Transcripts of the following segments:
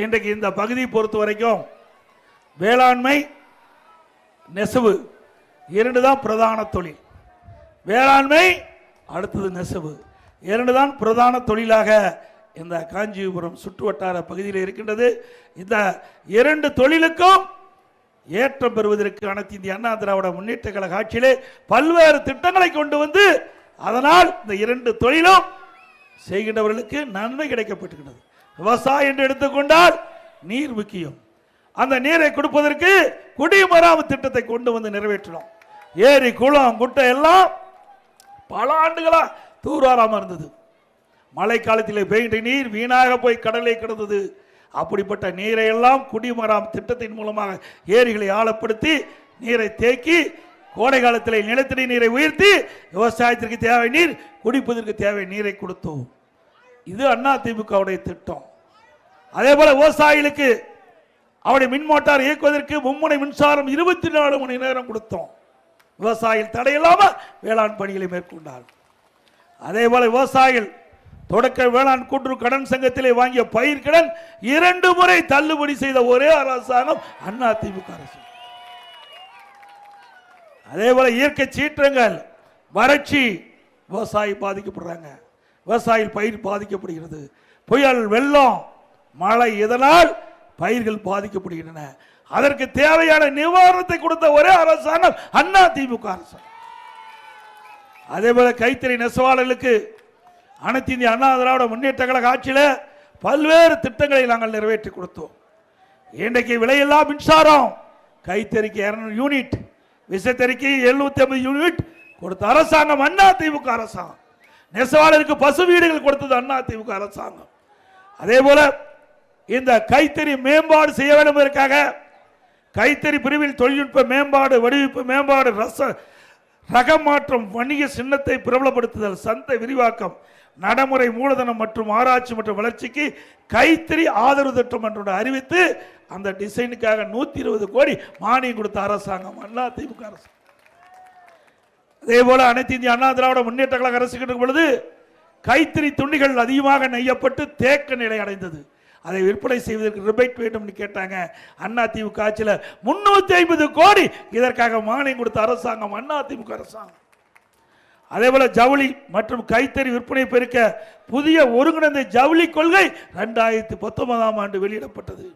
இன்றைக்கு இந்த பகுதியை பொறுத்த வரைக்கும் வேளாண்மை நெசவு இரண்டு தான் பிரதான தொழில். வேளாண்மை அடுத்தது நெசவு. இரண்டு தான் பிரதான தொழிலாக இந்த காஞ்சிபுரம் சுற்றுவட்டார பகுதியில் இருக்கின்றது. இந்த இரண்டு தொழிலுக்கும் ஏற்றம் பெறுவதற்கு அனைத்து இந்திய அண்ணா திராவிட முன்னேற்ற கழக ஆட்சியிலே பல்வேறு திட்டங்களை கொண்டு வந்து அதனால் இந்த இரண்டு தொழிலும் செய்கின்றவர்களுக்கு நன்மை கிடைக்கப்பட்டிருக்கிறது விவசாயம் என்று எடுத்துக்கொண்டால் நீர் முக்கியம். அந்த நீரை கொடுப்பதற்கு குடிமராமத்து திட்டத்தை கொண்டு வந்து நிறைவேற்றினோம். ஏரி குளம் குட்டை எல்லாம் பல ஆண்டுகளாக தூர்வாராமல் இருந்தது. மழை காலத்தில் நீர் வீணாக போய் கடலை கிடந்தது. அப்படிப்பட்ட நீரை எல்லாம் குடிமராம் திட்டத்தின் மூலமாக ஏரிகளை ஆழப்படுத்தி நீரை தேக்கி கோடை காலத்தில் நிலத்தடி நீரை உயர்த்தி விவசாயத்திற்கு தேவை நீர் குடிப்பதற்கு தேவை நீரை கொடுத்தோம். இது அண்ணா திமுகவுடைய திட்டம். அதே போல விவசாயிகளுக்கு அவருடைய மின் மோட்டார் இயக்குவதற்கு மும்முனை மின்சாரம் இருபத்தி நாலு மணி நேரம் கொடுத்தோம். விவசாயிகள் தடையில்லாமல் வேளாண் பணிகளை மேற்கொண்டார். அதே போல விவசாயிகள் தொடக்க வேளாண் கூட்டுறவு கடன் சங்கத்திலே வாங்கிய பயிர்கடன் இரண்டு முறை தள்ளுபடி செய்த ஒரே அரசாங்கம் அண்ணா திமுக அரசு. அதே போல இயற்கை சீற்றங்கள் வறட்சி விவசாயி பாதிக்கப்படுறாங்க. விவசாயிகள் பயிர் பாதிக்கப்படுகிறது. புயல் வெள்ளம் மழை இதனால் பயிர்கள் பாதிக்கப்படுகின்றன. அதற்கு தேவையான நிவாரணத்தை கொடுத்த ஒரே அரசாங்கம் அண்ணா திமுக அரசாங்கம் அதே போல கைத்தறி நெசவாளர்களுக்கு அனைத்து இந்திய அண்ணா திராவிட முன்னேற்ற கழக ஆட்சியில் பல்வேறு திட்டங்களை நாங்கள் நிறைவேற்றி கொடுத்தோம். இன்றைக்கு விலையில்லா மின்சாரம் கைத்தறிக்கு இரநூறு யூனிட் விசைத்தறிக்கு எழுநூத்தி ஐம்பது யூனிட் கொடுத்த அரசாங்கம் அண்ணா திமுக அரசாங்கம். நெசவாளருக்கு பசு வீடுகள் கொடுத்தது அண்ணா திமுக அரசாங்கம். அதே போல இந்த கைத்தறி மேம்பாடு செய்ய வேண்டும் என்பதற்காக கைத்தறி பிரிவில் தொழில்நுட்ப மேம்பாடு வடிவமைப்பு மேம்பாடு ரச ரகம் மாற்றம் வணிக சின்னத்தை பிரபலப்படுத்துதல் சந்தை விரிவாக்கம் நடைமுறை மூலதனம் மற்றும் ஆராய்ச்சி மற்றும் வளர்ச்சிக்கு கைத்தறி ஆதரவு திட்டம் என்று அறிவித்து அந்த டிசைனுக்காக நூற்றி இருபது கோடி மானியம் கொடுத்த அரசாங்கம் அண்ணா திமுக அரசாங்கம். அதே போல அனைத்து இந்திய அண்ணா திராவிட முன்னேற்ற கழக அரசு இருக்கும் பொழுது கைத்தறி துணிகள் அதிகமாக நெய்யப்பட்டு தேக்க நிலை அடைந்தது. அதை விற்பனை செய்வதற்கு ரிபேட் வேண்டும்னு கேட்டாங்க. அண்ணா திமுக ஆட்சியில் முன்னூத்தி ஐம்பது கோடி இதற்காக மானியம் கொடுத்த அரசாங்கம் அண்ணா திமுக அரசாங்கம். அதே போல ஜவுளி மற்றும் கைத்தறி விற்பனை பெருக்க புதிய ஒருங்கிணைந்த ஜவுளி கொள்கை ரெண்டாயிரத்தி பத்தொன்பதாம் ஆண்டு வெளியிடப்பட்டது.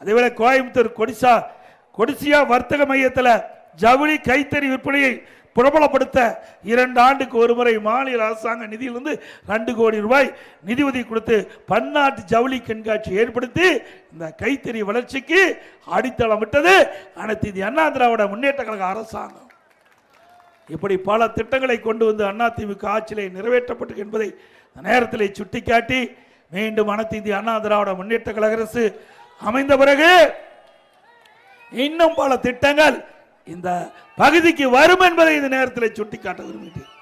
அதேபோல கோயம்புத்தூர் கொடிசா கொடிசியா வர்த்தக மையத்தில் ஜவுளி கைத்தறி விற்பனையை பிரபலப்படுத்த இரண்டு ஆண்டுக்கு ஒரு முறை மாநில அரசாங்க நிதியிலிருந்து ரெண்டு கோடி ரூபாய் நிதி உதவி கொடுத்து பன்னாட்டு ஜவுளி கண்காட்சி ஏற்படுத்தி இந்த கைத்தறி வளர்ச்சிக்கு அடித்தளம் விட்டது. அனைத்து இது அண்ணா திராவிட முன்னேற்ற கழக அரசாங்கம். இப்படி பல திட்டங்களை கொண்டு வந்து அதிமுக ஆட்சியிலே நிறைவேற்றப்பட்டு என்பதை நேரத்தில் சுட்டிக்காட்டி மீண்டும் அனைத்து இந்திய அண்ணா திராவிட முன்னேற்ற கழக அரசு அமைந்த பிறகு இன்னும் பல திட்டங்கள் இந்த பகுதிக்கு வரும் என்பதை இந்த நேரத்தில் சுட்டிக்காட்ட விரும்புகிறேன்.